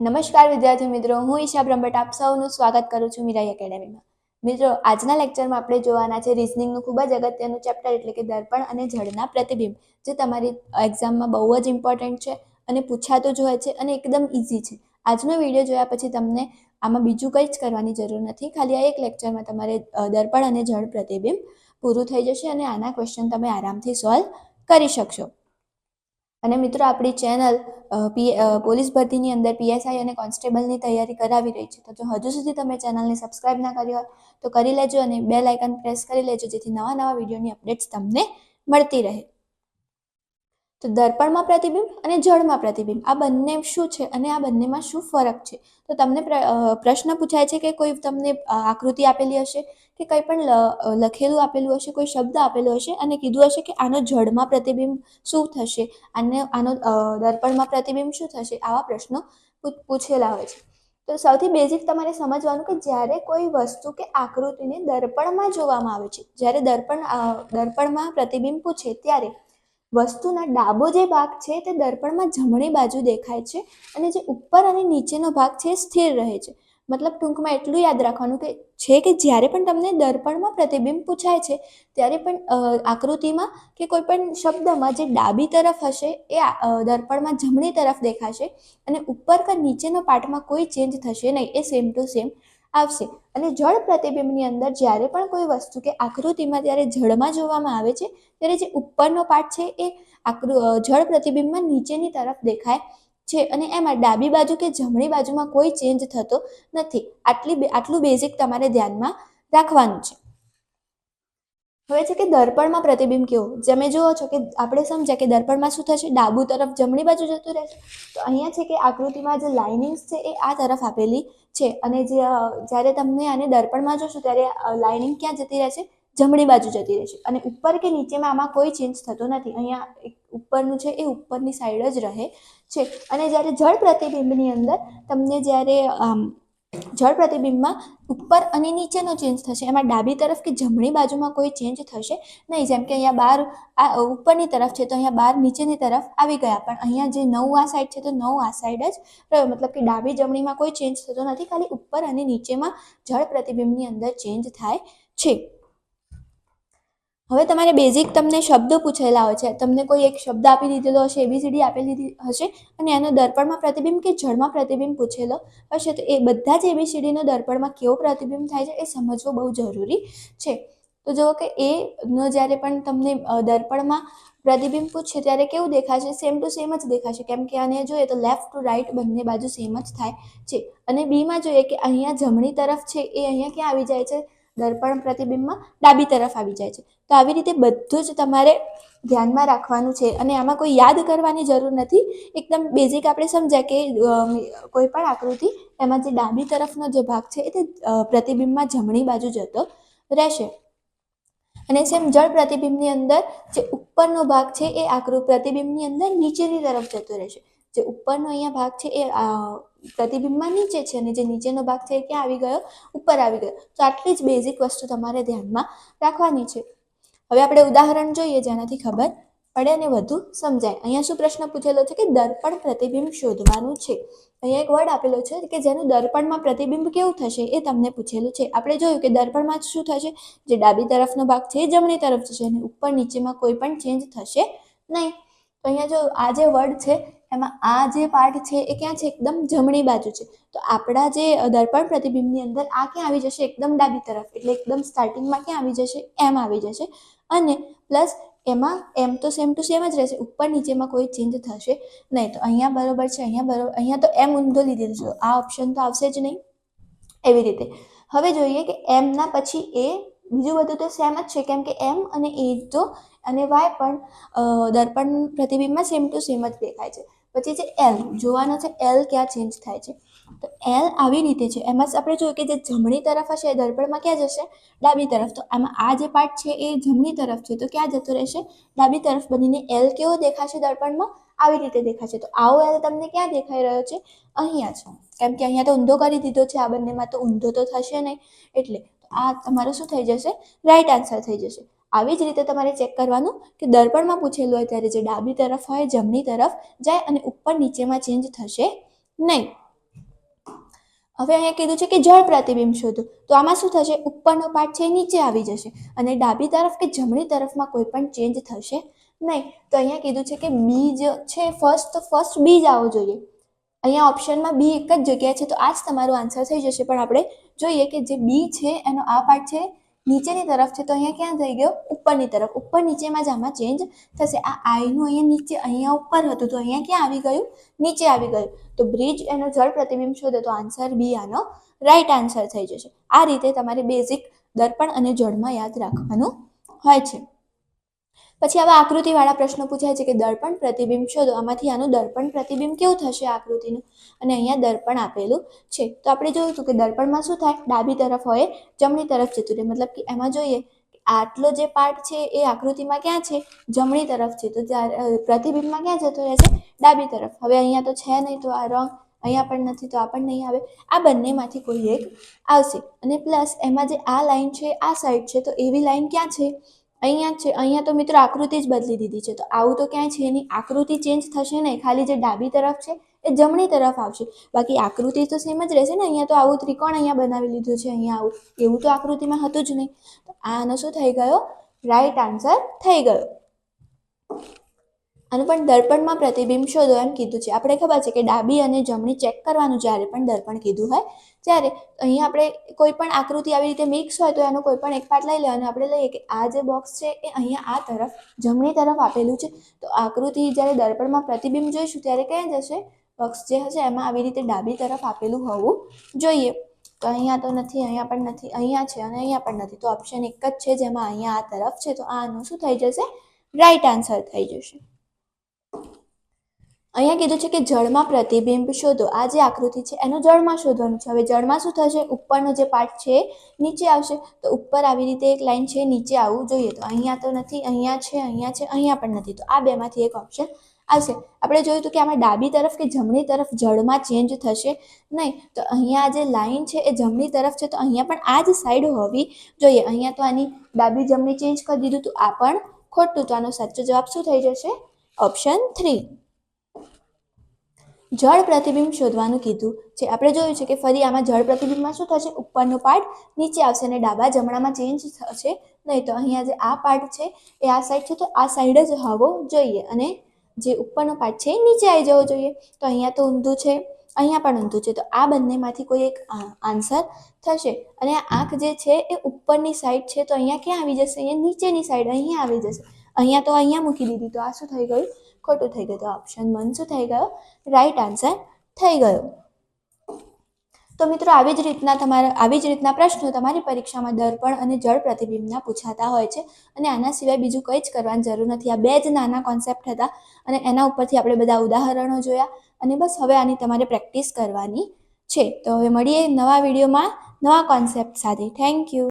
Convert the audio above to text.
નમસ્કાર વિદ્યાર્થી મિત્રો, હું ઈશા બ્રહ્મભટ્ટ આપ સૌનું સ્વાગત કરું છું મીરાઈ એકેડેમીમાં. મિત્રો, આજના લેક્ચરમાં આપણે જોવાના છે રિઝનિંગનું ખૂબ જ અગત્યનું ચેપ્ટર એટલે કે દર્પણ અને જળના પ્રતિબિંબ, જે તમારી એક્ઝામમાં બહુ જ ઇમ્પોર્ટન્ટ છે અને પૂછાતું જ હોય છે અને એકદમ ઇઝી છે. આજનો વીડિયો જોયા પછી તમને આમાં બીજું કંઈ જ કરવાની જરૂર નથી, ખાલી આ એક લેક્ચરમાં તમારે દર્પણ અને જળ પ્રતિબિંબ પૂરું થઈ જશે અને આના ક્વેશ્ચન તમે આરામથી સોલ્વ કરી શકશો. અને મિત્રો, આપણી ચેનલ પી પોલીસ ભરતીની અંદર પીએસઆઈ અને કોન્સ્ટેબલની તૈયારી કરાવી રહી છે. તો જો હજુ સુધી તમે ચેનલને સબસ્ક્રાઇબ ના કરી હોય, તો કરી લેજો અને બે લાઇકન પ્રેસ કરી લેજો, જેથી નવા નવા વિડીયોની અપડેટ્સ તમને મળતી રહે. તો દર્પણમાં પ્રતિબિંબ અને જળમાં પ્રતિબિંબ. આ બંને શું છે અને આ બંનેમાં શું ફરક છે? તો તમને પ્રશ્ન પૂછાય છે કે કોઈ તમને આકૃતિ આપેલી હશે કે કંઈ પણ લખેલું આપેલું હશે, કોઈ શબ્દ આપેલો હશે અને કીધું હશે કે આનો જળમાં પ્રતિબિંબ શું થશે અને આનો દર્પણમાં પ્રતિબિંબ શું થશે આવા પ્રશ્નો પૂછેલા હોય છે. તો સૌથી બેઝિક તમારે સમજવાનું કે જ્યારે કોઈ વસ્તુ કે આકૃતિને દર્પણમાં જોવામાં આવે છે, જ્યારે દર્પણ દર્પણમાં પ્રતિબિંબ પૂછે ત્યારે વસ્તુના ડાબો જે ભાગ છે તે દર્પણમાં જમણી બાજુ દેખાય છે અને જે ઉપર અને નીચેનો ભાગ છે એ સ્થિર રહે છે. મતલબ ટૂંકમાં એટલું યાદ રાખવાનું કે છે કે જ્યારે પણ તમને દર્પણમાં પ્રતિબિંબ પૂછાય છે, ત્યારે પણ આકૃતિમાં કે કોઈ પણ શબ્દમાં જે ડાબી તરફ હશે એ દર્પણમાં જમણી તરફ દેખાશે અને ઉપર કે નીચેનો પાર્ટમાં કોઈ ચેન્જ થશે નહીં. એ સેમ ટુ સેમ આવશે. અને જળ પ્રતિબિંબની અંદર જ્યારે પણ કોઈ વસ્તુ કે આકૃતિમાં જ્યારે જળમાં જોવામાં આવે છે, ત્યારે જે ઉપરનો પાર્ટ છે એ આકૃ જળ પ્રતિબિંબમાં નીચેની તરફ દેખાય છે. અને એમાં ડાબી બાજુ કે જમણી બાજુમાં કોઈ ચેન્જ થતો નથી. આટલી આટલું બેઝિક તમારે ધ્યાનમાં રાખવાનું છે. હવે છે કે દર્પણમાં પ્રતિબિંબ કેવું? તમે જુઓ છો કે આપણે સમજ્યા કે દર્પણમાં શું થશે? ડાબુ તરફ જમણી બાજુ જતું રહેશે. તો અહીંયા છે કે આકૃતિમાં જે લાઇનિંગ્સ છે એ આ તરફ આપેલી છે. અને જે જ્યારે તમને આને દર્પણમાં જોશો ત્યારે લાઇનિંગ ક્યાં જતી રહેશે? જમણી બાજુ જતી રહેશે. અને ઉપર કે નીચેમાં આમાં કોઈ ચેન્જ થતો નથી. અહીંયા ઉપરનું છે એ ઉપરની સાઈડ જ રહે છે. અને જ્યારે જળ પ્રતિબિંબની અંદર તમને જ્યારે, આમ જળ પ્રતિબિંબમાં ઉપર અને નીચેનો ચેન્જ થશે. એમાં ડાબી તરફ કે જમણી બાજુમાં કોઈ ચેન્જ થશે નહીં. જેમ કે અહીંયા બાર, આ ઉપરની તરફ છે તો અહીંયા બાર, નીચેની તરફ આવી ગયા. પણ અહીંયા જે નવ આ સાઈડ છે તો નવ આ સાઈડ જ રહ્યો. મતલબ કે ડાબી જમણીમાં કોઈ ચેન્જ થતો નથી. ખાલી ઉપર અને નીચેમાં જળ પ્રતિબિંબની અંદર ચેન્જ થાય છે. હવે તમારે બેઝિક તમને શબ્દો પૂછેલા હોય છે. તમને કોઈ એક શબ્દ આપી દીધેલો હશે એબીસીડી આપી દીધી હશે અને એનો દર્પણમાં પ્રતિબિંબ કે જળમાં પ્રતિબિંબ પૂછેલો હશે, તો એ બધા જ એબીસીડીનો દર્પણમાં કેવો પ્રતિબિંબ થાય છે એ સમજવો બહુ જરૂરી છે. તો જુઓ કે એનો જ્યારે પણ તમને દર્પણમાં પ્રતિબિંબ પૂછે ત્યારે કેવું દેખાશે? સેમ ટુ સેમ જ દેખાશે. કેમ કે આને જોઈએ તો લેફ્ટ ટુ રાઈટ બંને બાજુ સેમ જ થાય છે. અને બીમાં જોઈએ કે અહીંયા જમણી તરફ છે, એ અહીંયા ક્યાં આવી જાય છે? દર્પણ પ્રતિબિંબમાં ડાબી તરફ આવી જાય છે. તો આવી રીતે બધું જ તમારે ધ્યાનમાં રાખવાનું છે અને આમાં કોઈ યાદ કરવાની જરૂર નથી. એકદમ બેઝિક આપણે સમજ્યા કે કોઈ પણ આકૃતિ એમાં જે ડાબી તરફનો જે ભાગ છે એ તે પ્રતિબિંબમાં જમણી બાજુ જતો રહેશે. અને સેમ જળ પ્રતિબિંબની અંદર જે ઉપરનો ભાગ છે એ આકૃ, પ્રતિબિંબની અંદર નીચેની તરફ જતો રહેશે. જે ઉપરનો અહીંયા ભાગ છે એ પ્રતિબિંબમાં નીચે છે અને જે નીચેનો ભાગ છે ક્યાં આવી ગયો? ઉપર આવી ગયો. તો આટલી જ બેઝિક વસ્તુ તમારે ધ્યાનમાં રાખવાની છે. હવે આપણે ઉદાહરણ જોઈએ જેનાથી ખબર પડે અને વધુ સમજાય. અહીંયા શું પ્રશ્ન પૂછેલો છે કે દર્પણ પ્રતિબિંબ શોધવાનું છે? અહીંયા એક વર્ડ આપેલો છે કે જેનું દર્પણમાં પ્રતિબિંબ કેવું થશે એ તમને પૂછેલું છે. આપણે જોયું કે દર્પણમાં શું થશે? જે ડાબી તરફનો ભાગ છે એ જમણી તરફ જશે અને ઉપર નીચેમાં કોઈ પણ ચેન્જ થશે નહીં. તો અહીંયા જો આ જે વર્ડ છે એમાં આ જે પાર્ટ છે એ ક્યાં છે? એકદમ જમણી બાજુ છે. તો આપણા જે દર્પણ પ્રતિબિંબની અંદર આ ક્યાં આવી જશે? એકદમ ડાબી તરફ. એટલે એકદમ સ્ટાર્ટિંગમાં ક્યાં આવી જશે? એમ આવી જશે. અને પ્લસ એમાં એમ તો સેમ ટુ સેમ જ રહેશે. ઉપર નીચેમાં કોઈ ચેન્જ થશે નહીં. તો અહીંયા બરોબર છે, અહીંયા બરોબર. અહીંયા તો એમ ઊંધો લીધી છે. આ ઓપ્શન તો આવશે જ નહીં. એવી રીતે. હવે જોઈએ કે એમના પછી એ બીજું બધું તો સેમ જ છે. કેમ કે એમ અને એ તો, અને વાય પણ દર્પણ પ્રતિબિંબમાં સેમ ટુ સેમ જ દેખાય છે. પછી જે એલ જોવાનો છે એલ ક્યાં ચેન્જ થાય છે? તો એલ આવી રીતે છે. એમાં આપણે જોયું કે જે જમણી તરફ હશે એ દર્પણમાં ક્યાં જશે? ડાબી તરફ. તો આમાં આ જે પાર્ટ છે એ જમણી તરફ છે. તો ક્યાં જતો રહેશે? ડાબી તરફ બનીને એલ કેવો દેખાશે દર્પણમાં? આવી રીતે દેખાશે. તો આવો એલ તમને ક્યાં દેખાઈ રહ્યો છે? અહીંયા છે કેમ કે અહીંયા તો ઊંધો કરી દીધો છે આ બંનેમાં. તો ઊંધો તો થશે નહીં. એટલે આ તમારો શું થઈ જશે? રાઈટ આન્સર થઈ જશે. આવી જ રીતે તમારે ચેક કરવાનું કે દર્પણમાં પૂછેલું હોય ત્યારે જે ડાબી તરફ હોય, જમણી તરફ જાય અને ઉપર નીચેમાં ચેન્જ થશે નહીં. હવે અહીંયા કીધું છે કે જળ પ્રતિબિંબ શોધો. તો આમાં શું થશે? ઉપરનો પાર્ટ છે નીચે આવી જશે અને ડાબી તરફ કે જમણી તરફમાં કોઈ પણ ચેન્જ થશે નહીં. તો અહીંયા કીધું છે કે બીજ છે ફર્સ્ટ તો ફર્સ્ટ બીજ આવવો જોઈએ. અહીંયા ઓપ્શનમાં બી એક જ જગ્યાએ છે, તો આ જ તમારો આન્સર થઈ જશે. પણ આપણે જોઈએ કે જે બી છે, એનો આ પાર્ટ છે નીચેની તરફ છે, તો અહીંયા ક્યાં થઈ ગયો? ઉપરની તરફ. ઉપર નીચેમાં જ આમાં ચેન્જ થશે. આ આઈનું અહીંયા નીચે, અહીંયા ઉપર હતું. તો અહીંયા ક્યાં આવી ગયું? નીચે આવી ગયું. તો બ્રિજ એનો જળ પ્રતિબિંબ શોધે, તો આન્સર બી આનો રાઈટ આન્સર થઈ જશે. આ રીતે તમારે બેઝિક દર્પણ અને જળમાં યાદ રાખવાનું હોય છે. પછી આવા આકૃતિવાળા પ્રશ્નો પૂછાય છે કે દર્પણ પ્રતિબિંબ શોધો. આમાંથી આનું દર્પણ પ્રતિબિંબ કેવું થશે આકૃતિનું? અને અહીંયા દર્પણ આપેલું છે. તો આપણે જોયું કે દર્પણમાં શું થાય? ડાબી તરફ હોય, જમણી તરફ જતું રહે મતલબ કે એમાં જોઈએ આટલો જે પાર્ટ છે એ આકૃતિમાં ક્યાં છે? જમણી તરફ છે. તો જ્યારે પ્રતિબિંબમાં ક્યાં જતો રહે છે? ડાબી તરફ. હવે અહીંયા તો છે નહીં તો આ રોંગ અહીંયા પણ નથી તો આ પણ નહીં આવે. આ બંનેમાંથી કોઈ એક આવશે. અને પ્લસ એમાં જે આ લાઈન છે, આ સાઈડ છે, તો એવી લાઈન ક્યાં છે? અહીંયા છે, અહીંયા તો મિત્રો આકૃતિ જ બદલી દીધી છે. તો આવું તો ક્યાંય છે નહીં. આકૃતિ ચેન્જ થશે નહીં. ખાલી જે ડાબી તરફ છે એ જમણી તરફ આવશે. બાકી આકૃતિ તો સેમ જ રહેશે ને. અહીંયા તો આવું ત્રિકોણ અહીંયા બનાવી લીધું છે, અહીંયા આવું. એવું તો આકૃતિમાં હતું જ નહીં. તો આનો શું થઈ ગયો? રાઈટ આન્સર થઈ ગયો. આનું પણ દર્પણમાં પ્રતિબિંબ શોધો એમ કીધું છે. આપણે ખબર છે કે ડાબી અને જમણી ચેક કરવાનું જ્યારે પણ દર્પણ કીધું હોય, ત્યારે અહીંયા આપણે કોઈ પણ આકૃતિ આવી રીતે મિક્સ હોય તો એનો કોઈ પણ એક પાર્ટ લઈ લેવાનો આપણે લઈએ કે આ જે બોક્સ છે એ અહીંયા આ તરફ, જમણી તરફ આપેલું છે. તો આકૃતિ જ્યારે દર્પણમાં પ્રતિબિંબ જોઈશું ત્યારે ક્યાં જશે? બોક્સ જે હશે એમાં આવી રીતે ડાબી તરફ આપેલું હોવું જોઈએ. તો અહીંયા તો નથી, અહીંયા પણ નથી, અહીંયા છે અને અહીંયા પણ નથી. તો ઓપ્શન એક જ છે જેમાં અહીંયા આ તરફ છે. તો આનું શું થઈ જશે? રાઈટ આન્સર થઈ જશે. અહીંયા કીધું છે કે જળમાં પ્રતિબિંબ શોધો. આ જે આકૃતિ છે, એનું જળમાં શોધવાનું છે. હવે જળમાં શું થશે? ઉપરનો જે પાર્ટ છે, નીચે આવશે. તો ઉપર આવી રીતે એક લાઈન છે, નીચે આવવું જોઈએ. તો અહીંયા તો નથી, અહીંયા છે અહીંયા છે, અહીંયા પણ નથી. તો આ બેમાંથી એક ઓપ્શન આવશે. આપણે જોયું હતું કે આમાં ડાબી તરફ કે જમણી તરફ જળમાં ચેન્જ થશે નહીં. તો અહીંયા જે લાઈન છે, એ જમણી તરફ છે. તો અહીંયા પણ આ જ સાઈડ હોવી જોઈએ. અહીંયા તો આની ડાબી જમણી ચેન્જ કરી દીધું. તો આ પણ ખોટું. તો આનો સાચો જવાબ શું થઈ જશે? ઓપ્શન થ્રી જળ પ્રતિબિંબ શોધવાનું કીધું છે આપણે જોયું છે કે ફરી આમાં જળ પ્રતિબિંબમાં શું થશે? ઉપરનો પાર્ટ નીચે આવશે અને ડાબા જમણામાં ચેન્જ થશે. નહીં તો અહીંયા જે આ પાર્ટ છે, એ આ સાઈડ છે, તો આ સાઈડ જ હોવો જોઈએ અને જે ઉપરનો પાર્ટ છે એ નીચે આવી જવો જોઈએ. તો અહીંયા તો ઊંધું છે, અહીંયા પણ ઊંધું છે. તો આ બંનેમાંથી કોઈ એક આન્સર થશે. અને આંખ જે છે એ ઉપરની સાઈડ છે, તો અહીંયા ક્યાં આવી જશે? અહીંયા નીચેની સાઈડ અહીંયા આવી જશે. અહીંયા તો અહીંયા મૂકી દીધી. તો આ શું થઈ ગયું? ખોટું થઈ ગયું તો ઓપ્શન વન શું થઈ ગયો. રાઈટ આન્સર થઈ ગયો. તો મિત્રો, આવી જ રીતના તમારા, આવી જ રીતના પ્રશ્નો તમારી પરીક્ષામાં દર્પણ અને જળ પ્રતિબિંબના પૂછાતા હોય છે. અને આના સિવાય બીજું કંઈ જ કરવાની જરૂર નથી. આ બે જ નાના કોન્સેપ્ટ હતા અને એના ઉપરથી આપણે બધા ઉદાહરણો જોયા. અને બસ હવે આની તમારે પ્રેક્ટિસ કરવાની છે. તો હવે મળીએ નવા વિડીયોમાં નવા કોન્સેપ્ટ સાથે. Thank you